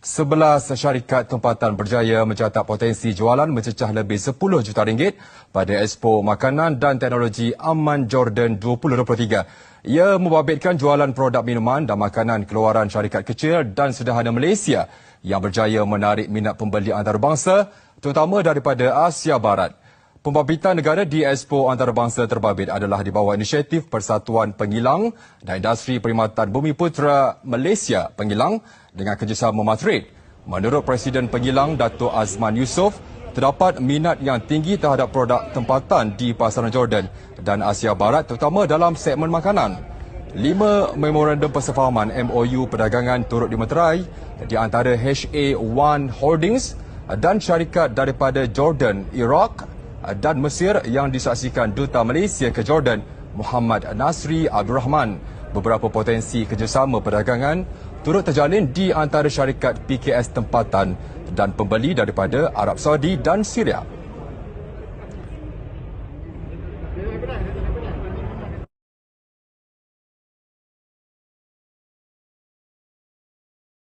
Sebelas syarikat tempatan berjaya mencatat potensi jualan mencecah lebih 10 juta ringgit pada Expo Makanan dan Teknologi Aman Jordan 2023. Ia membabitkan jualan produk minuman dan makanan keluaran syarikat kecil dan sederhana Malaysia yang berjaya menarik minat pembeli antarabangsa terutama daripada Asia Barat. Pembabitan negara di Expo Antarabangsa terbabit adalah di bawah inisiatif Persatuan Pengilang dan Industri Perkhidmatan Bumi Putera Malaysia Pengilang dengan kerjasama Madrid. Menurut Presiden Pengilang Dato' Azman Yusof, terdapat minat yang tinggi terhadap produk tempatan di pasaran Jordan dan Asia Barat terutama dalam segmen makanan. Lima memorandum persefahaman MOU perdagangan turut dimeterai di antara HA1 Holdings dan syarikat daripada Jordan, Iraq, Uh, dan Mesir yang disaksikan Duta Malaysia ke Jordan Muhammad Nasri Abdul Rahman. Beberapa potensi kerjasama perdagangan turut terjalin di antara syarikat PKS tempatan dan pembeli daripada Arab Saudi dan Syria.